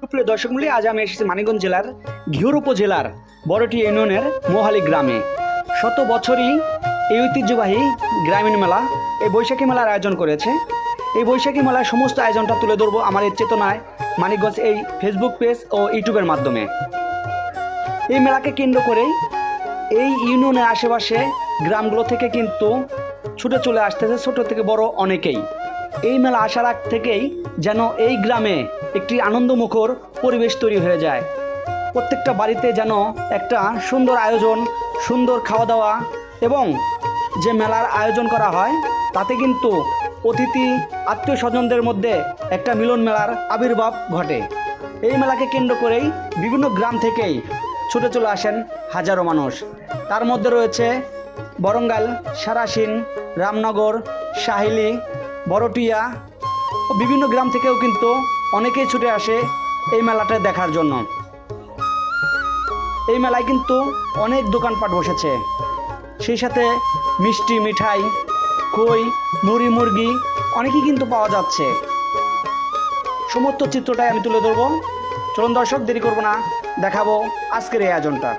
সুপ্রিয় দর্শক মূল্যে আজ আমি এসেছি মানিকগঞ্জ জেলার ঘিওর উপজেলার বড়টি ইউনিয়নের মোহালি গ্রামে। শত বছরই এই ঐতিহ্যবাহী গ্রামীণ মেলা, এই বৈশাখী মেলার আয়োজন করেছে। এই বৈশাখী মেলার সমস্ত আয়োজনটা তুলে ধরবো আমার এই চেতনায় মানিকগঞ্জ এই ফেসবুক পেজ ও ইউটিউবের মাধ্যমে। এই মেলাকে কেন্দ্র করেই এই ইউনিয়নের আশেপাশে গ্রামগুলো থেকে কিন্তু ছুটে চলে আসতেছে ছোট থেকে বড় অনেকেই। এই মেলা আসার আগ থেকেই যেন এই গ্রামে একটি আনন্দমুখর পরিবেশ তৈরি হয়ে যায়। প্রত্যেকটা বাড়িতে যেন একটা সুন্দর আয়োজন, সুন্দর খাওয়া দাওয়া এবং যে মেলার আয়োজন করা হয়, তাতে কিন্তু অতিথি আত্মীয় স্বজনদের মধ্যে একটা মিলন মেলার আবির্ভাব ঘটে। এই মেলাকে কেন্দ্র করেই বিভিন্ন গ্রাম থেকেই ছুটে চলে আসেন হাজারো মানুষ। তার মধ্যে রয়েছে বরঙ্গাল, সারাসিন, রামনগর সাহিলি বড়টিয়া ও বিভিন্ন গ্রাম থেকেও কিন্তু অনেকেই ছুটে আসে এই মেলাটা দেখার জন্য। এই মেলায় কিন্তু অনেক দোকানপাট বসেছে। সেই সাথে মিষ্টি, মিঠাই, কই, মুড়ি, মুরগি অনেকই কিন্তু পাওয়া যাচ্ছে। সমস্ত চিত্রটাই আমি তুলে ধরবো। চলুন দর্শক, দেরি করব না। দেখাবো আজকের এই আয়োজনটা।